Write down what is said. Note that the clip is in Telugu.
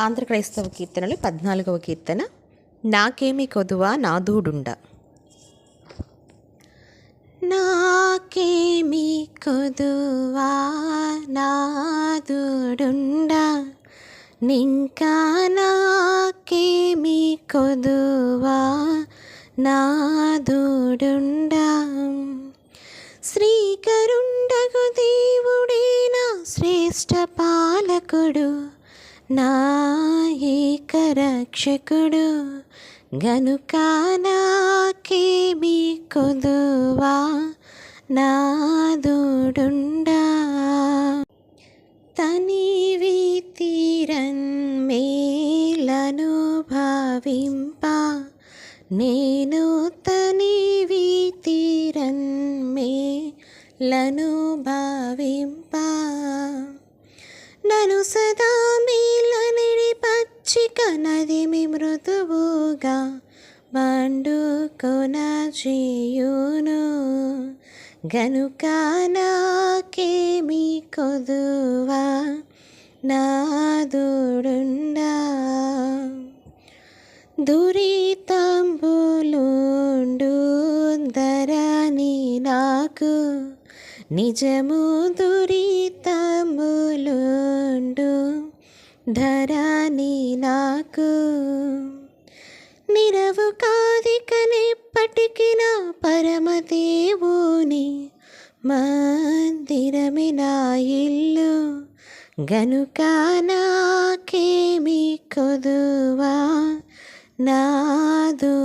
ఆంధ్ర క్రైస్తవ కీర్తనలు పద్నాలుగవ కీర్తన నాకేమి కొదువా నాదూడుండ నాకేమి కొదువా నాదూడుండ నింకా నాకేమి కొదువా నాదూడుండ శ్రీకరుండగు దేవుడే నా శ్రేష్ఠ పాలకుడు. నా ఏక రక్షకుడు గనుక నాకేమి కొదువా? నాదుడుండా తనివి తీరన్ మేలను భావింప. నేను తనివి తీరన్ మేలను భావింప. నను సదా మేలనిడి నదిమి మృదువుగా బండుకొన చేయును. గనుక నాకేమి కొదువా నాదుడుండా. దురితంబులుండు ధరని నాకు నిజము దురితములుండు ధరని నాకు. నిరవు కాదికనెప్పటికి నా పరమదేవుని మందిరమి నా ఇల్లు. గనుక నాకేమి కొదువా? నాదు